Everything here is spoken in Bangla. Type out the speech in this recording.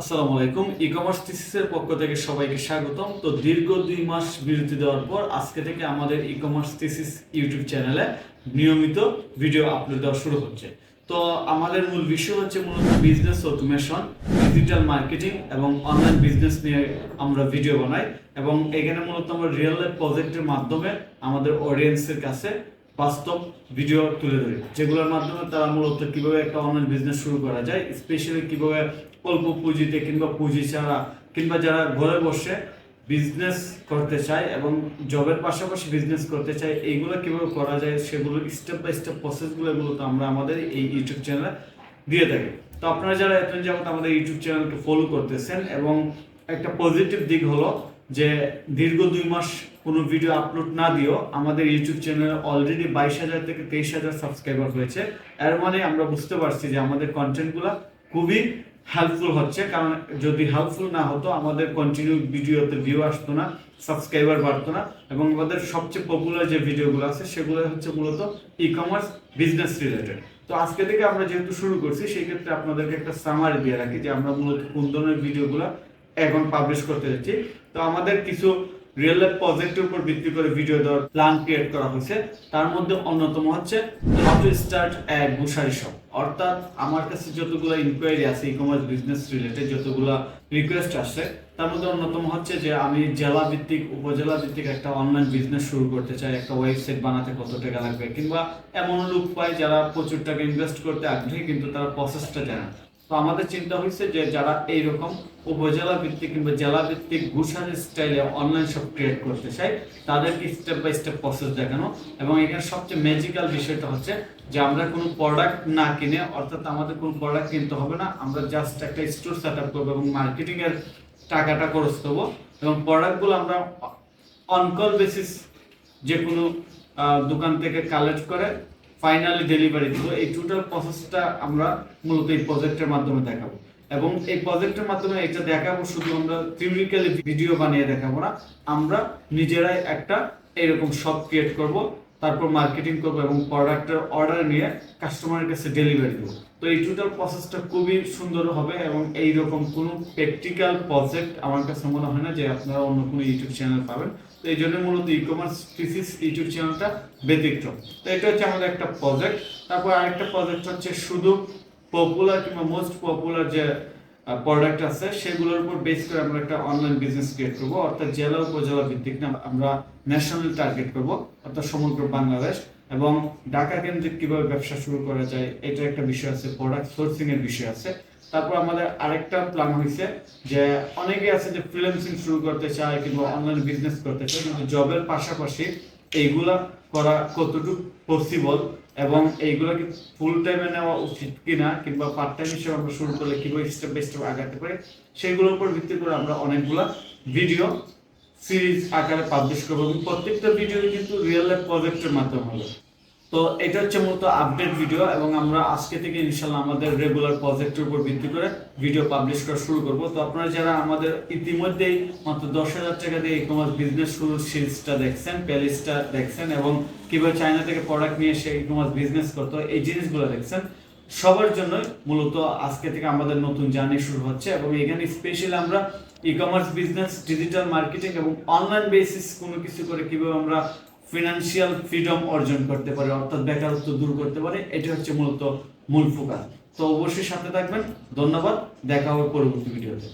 আসসালামু আলাইকুম। ই কমার্স থিসিসের পক্ষ থেকে সবাইকে স্বাগতম। তো দীর্ঘ দুই মাস বিরতি দেওয়ার পর আজকে থেকে আমাদের ই কমার্স থিসিস ইউটিউব চ্যানেলে নিয়মিত ভিডিও আপলোড দেওয়া শুরু হচ্ছে। তো আমাদের মূল বিষয় হচ্ছে মূলত বিজনেস অটোমেশন ডিজিটাল মার্কেটিং এবং অনলাইন বিজনেস নিয়ে আমরা ভিডিও বানাই এবং এখানে মূলত আমরা রিয়েল লাইফ প্রজেক্টের মাধ্যমে আমাদের অডিয়েন্সের কাছে বাস্তব ভিডিও তুলে ধরি। যেগুলোর মাধ্যমে তারা মূলত কীভাবে একটা অনলাইন বিজনেস শুরু করা যায় স্পেশালি কীভাবে অল্প পুঁজিতে কিংবা পুঁজি ছাড়া কিংবা যারা ঘরে বসে বিজনেস করতে চায় এবং জবের পাশাপাশি বিজনেস করতে চায়, এইগুলো কীভাবে করা যায় সেগুলো স্টেপ বাই স্টেপ প্রসেসগুলো মূলত আমরা আমাদের এই ইউটিউব চ্যানেলে দিয়ে থাকি। তো আপনারা যারা এতদিন যাবত আমাদের ইউটিউব চ্যানেলকে ফলো করতেছেন এবং একটা পজিটিভ দিক হলো যে দীর্ঘ দুই মাস কোনো ভিডিও আপলোড না দিয়েও আমাদের ইউটিউব চ্যানেলে অলরেডি বাইশ হাজার থেকে তেইশ হাজার সাবস্ক্রাইবার হয়েছে। এর মানে আমরা বুঝতে পারছি যে আমাদের কন্টেন্টগুলো খুবই হেল্পফুল হচ্ছে, কারণ যদি হেল্পফুল না হতো, আমাদের কন্টিনিউ ভিডিওতে ভিউ আসতো না সাবস্ক্রাইবার বাড়তো না, এবং আমাদের সবচেয়ে পপুলার যে ভিডিওগুলো আছে, সেগুলো হচ্ছে মূলত ই কমার্স বিজনেস রিলেটেড তো আজকে থেকে আমরা যেহেতু শুরু করছি, সেই ক্ষেত্রে আপনাদেরকে একটা সামারি দিয়ে রাখি যে আমরা মূলত কোন ধরনের ভিডিওগুলো এখন পাবলিশ করতে যাচ্ছি। তো আমাদের কিছু রিয়েল লাইফ প্রজেক্টের উপর ভিত্তি করে ভিডিও দেওয়ার প্ল্যান ক্রিয়েট করা হয়েছে তার মধ্যে অন্যতম হচ্ছে how to start a grocery shop অর্থাৎ আমার কাছে যতগুলো ইনকোয়ারি আছে ই কমার্স বিজনেস রিলেটেড যতগুলো রিকোয়েস্ট আসছে, তার মধ্যে অন্যতম হচ্ছে যে আমি জেলা ভিত্তিক উপজেলা ভিত্তিক একটা অনলাইন বিজনেস শুরু করতে চাই, একটা ওয়েবসাইট বানাতে কত টাকা লাগবে, কিংবা এমন লোক পাই যারা প্রচুর টাকা ইনভেস্ট করতে আগ্রহী, কিন্তু তারা প্রসেসটা জানে। তো আমাদের চিন্তা হয়েছে যে যারা এইরকম উপজেলা ভিত্তিক কিংবা জেলা ভিত্তিক গুছানো স্টাইলে অনলাইন শপ ক্রিয়েট করতে চাই তাদেরকে স্টেপ বাই স্টেপ প্রসেস দেখানো এবং এখানে সবচেয়ে ম্যাজিক্যাল বিষয়টা হচ্ছে যে আমরা কোনো প্রোডাক্ট না কিনে, অর্থাৎ আমাদের কোনো প্রোডাক্ট কিনতে হবে না, আমরা জাস্ট একটা স্টোর সেট আপ করব এবং মার্কেটিংয়ের টাকাটা খরচ করব এবং প্রোডাক্টগুলো আমরা অনকল বেসিস যে কোনো দোকান থেকে কালেক্ট করে ফাইনালি ডেলিভারি দিব। এই টোটাল প্রসেসটা আমরা মূলত এই প্রজেক্টের মাধ্যমে দেখাবো। এবং এই প্রজেক্টের মাধ্যমে এটা দেখাবো শুধু আমরা থিওরিক্যালি ভিডিও বানিয়ে দেখাবো না, আমরা নিজেরাই একটা এরকম শপ ক্রিয়েট করব। তারপর মার্কেটিং করব এবং প্রোডাক্টের অর্ডার নিয়ে কাস্টমারের কাছে ডেলিভারি দেবো তো এই টোটাল প্রসেসটা খুবই সুন্দর হবে এবং এইরকম কোনো প্র্যাকটিক্যাল প্রজেক্ট আমার কাছে মনে হয় না যে আপনারা অন্য কোনো ইউটিউব চ্যানেল পাবেন। তো এই জন্য মূলত ই কমার্স ফিসিস ইউটিউব চ্যানেলটা ব্যতিক্রম। তো এটা হচ্ছে আমাদের একটা প্রজেক্ট তারপর আরেকটা প্রজেক্ট হচ্ছে শুধু পপুলার কিংবা মোস্ট পপুলার যে প্রোডাক্ট আছে, সেগুলোর উপর বেস করে আমরা একটা অনলাইন বিজনেস ক্রিয়েট করব। অর্থাৎ জেলা, উপজেলা ভিত্তিক আমরা ন্যাশনাল টার্গেট করব, অর্থাৎ সমগ্র বাংলাদেশ। এবং ঢাকা কেন্দ্রিক কীভাবে ব্যবসা শুরু করা যায়, এটা একটা বিষয় আছে প্রোডাক্ট সোর্সিং এর বিষয় আছে। তারপর আমাদের আরেকটা প্ল্যান হয়েছে যে, অনেকে আছে যে ফ্রিল্যান্সিং শুরু করতে চায় কিংবা অনলাইন বিজনেস করতে চায়, কিন্তু জবের পাশাপাশি এইগুলা করা কতটুকু পসিবল এবং এইগুলো কি ফুল টাইমে নেওয়া উচিত কিনা কিংবা পার্ট টাইম হিসেবে আমরা শুরু করলে কীভাবে স্টেপ বাই স্টেপ আগাতে পারি সেগুলোর উপর ভিত্তি করে আমরা অনেকগুলো ভিডিও সিরিজ আকারে পাবলিশ করব। এবং প্রত্যেকটা ভিডিও কিন্তু রিয়েল লাইফ প্রজেক্টের মাধ্যমে হবে তো এটা হচ্ছে মূলত আপডেট ভিডিও এবং আমরা আজকে থেকে ইনশাল্লাহ আমাদের রেগুলার প্রজেক্টের উপর ভিত্তি করে ভিডিও পাবলিশ করা শুরু করব। তো আপনারা যারা আমাদের ইতিমধ্যেই মাত্র দশ হাজার টাকা দিয়ে ই কমার্স বিজনেস শুরু সিরিজটা দেখছেন প্লেলিস্টটা দেখছেন এবং কীভাবে চায়না থেকে প্রোডাক্ট নিয়ে এসে ই কমার্স বিজনেস করতো এই জিনিসগুলো দেখছেন, সবার জন্য মূলত আজকে থেকে আমাদের নতুন জার্নি শুরু হচ্ছে এবং এখানে স্পেশালি আমরা e commerce business digital marketing এবং অনলাইন বেসিস কোনো কিছু করে কীভাবে আমরা ফিনান্সিয়াল ফ্রিডম অর্জন করতে পারে, অর্থাৎ বেকারত্ব দূর করতে পারে এটি হচ্ছে মূলত মূল ফোকাস তো অবশ্যই সাথে থাকবেন। ধন্যবাদ। দেখা হবে পরবর্তী ভিডিওতে